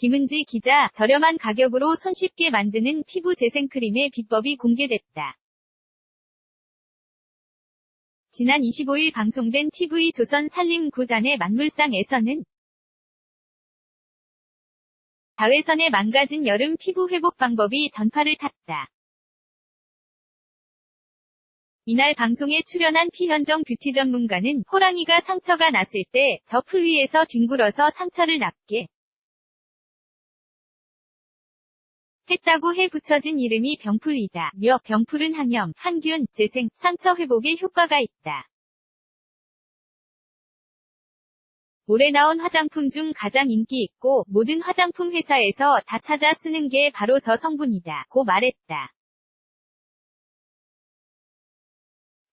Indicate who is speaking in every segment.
Speaker 1: 김은지 기자, 저렴한 가격으로 손쉽게 만드는 피부 재생크림의 비법이 공개됐다. 지난 25일 방송된 TV 조선 살림 9단의 만물상에서는 자외선에 망가진 여름 피부 회복 방법이 전파를 탔다. 이날 방송에 출연한 피현정 뷰티 전문가는 호랑이가 상처가 났을 때 저 풀 위에서 뒹굴어서 상처를 낫게 했다고 해 붙여진 이름이 병풀이다. 며 병풀은 항염, 항균, 재생, 상처 회복에 효과가 있다. 올해 나온 화장품 중 가장 인기 있고 모든 화장품 회사에서 다 찾아 쓰는 게 바로 저 성분이다. 고 말했다.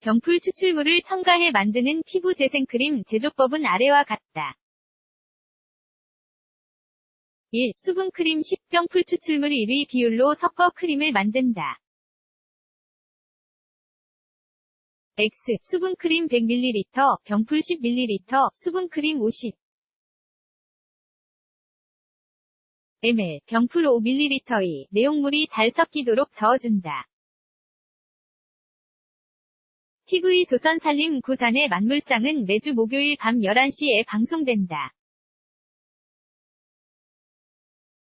Speaker 1: 병풀 추출물을 첨가해 만드는 피부 재생크림 제조법은 아래와 같다. 1. 수분크림 10병 풀 추출물 1의 비율로 섞어 크림을 만든다. X. 수분크림 100ml, 병풀 10ml, 수분크림 50 ml, 병풀 5ml의 내용물이 잘 섞이도록 저어준다. TV 조선 살림 9단의 만물상은 매주 목요일 밤 11시에 방송된다.